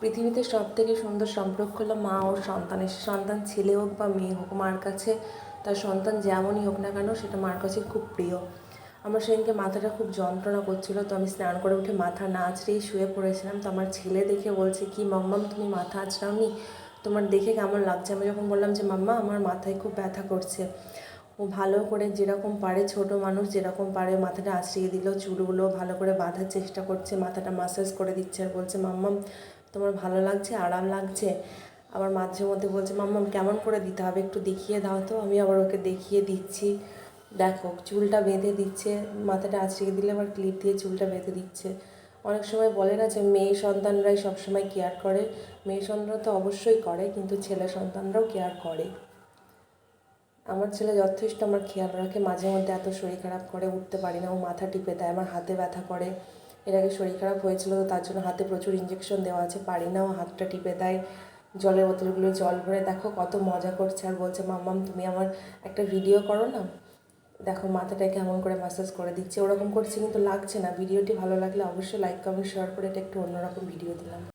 পৃথিবীতে সব থেকে সুন্দর সম্পর্ক হলো মা ও সন্তানের, সন্তান ছেলে হোক বা মেয়ে হোক, মার কাছে তার সন্তান যেমনই হোক না কেন সেটা মার কাছে খুব প্রিয়। আমার সেদিনকে মাথাটা খুব যন্ত্রণা করছিল, তো আমি স্নান করে উঠে মাথা না আঁচড়েই শুয়ে পড়েছিলাম, তো আমার ছেলে দেখে বলছে, কি মাম্মাম, তুমি মাথা আঁচড়াওনি? তোমার দেখে কেমন লাগছে? আমি যখন বললাম যে, মাম্মা, আমার মাথায় খুব ব্যথা করছে। ও ভালো করে যেরকম পারে, ছোট মানুষ যেরকম পারে, মাথাটা আঁচড়িয়ে দিল, চুলগুলো ভালো করে বাঁধার চেষ্টা করছে, মাথাটা মাসাজ করে দিচ্ছে আর বলছে মাম্মাম তোমার ভালো লাগছে, আরাম লাগছে। আবার মাঝে মধ্যে বলছে মাম্মাম কেমন করে দিতে হবে? একটু দেখিয়ে দাও তো, আমি আবার ওকে দেখিয়ে দিচ্ছি। দেখো, চুলটা বেঁধে দিচ্ছে, মাথাটা আঁচড়িয়ে দিলে আবার ক্লিপ দিয়ে চুলটা বেঁধে দিচ্ছে। অনেক সময় বলে না যে, মেয়ে সন্তানরাই সবসময় কেয়ার করে। মেয়ে সন্তানরা তো অবশ্যই করে, কিন্তু ছেলে সন্তানরাও কেয়ার করে। আমার ছেলে যথেষ্ট আমার খেয়াল রাখে, মাঝে মধ্যে এত শরীর খারাপ করে, উঠতে পারি না, ও মাথা টিপে দেয়, আমার হাতে ব্যথা করে। এর আগে শরীর খারাপ হয়েছিল, তো তার জন্য হাতে প্রচুর ইঞ্জেকশন দেওয়া আছে, পারি না, ও হাতটা টিপে দেয়, জলের বোতলগুলো জল ভরে, দেখো কত মজা করছে, আর বলছে, মাম্মাম, তুমি আমার একটা ভিডিও করো না? দেখো মাথাটা কেমন করে ম্যাসাজ করে দিচ্ছে, ওরকম করছে, কিন্তু লাগছে না ভিডিওটি ভালো লাগলে অবশ্যই লাইক কমেন্ট শেয়ার করে এটা একটু অন্যরকম ভিডিও দিলাম।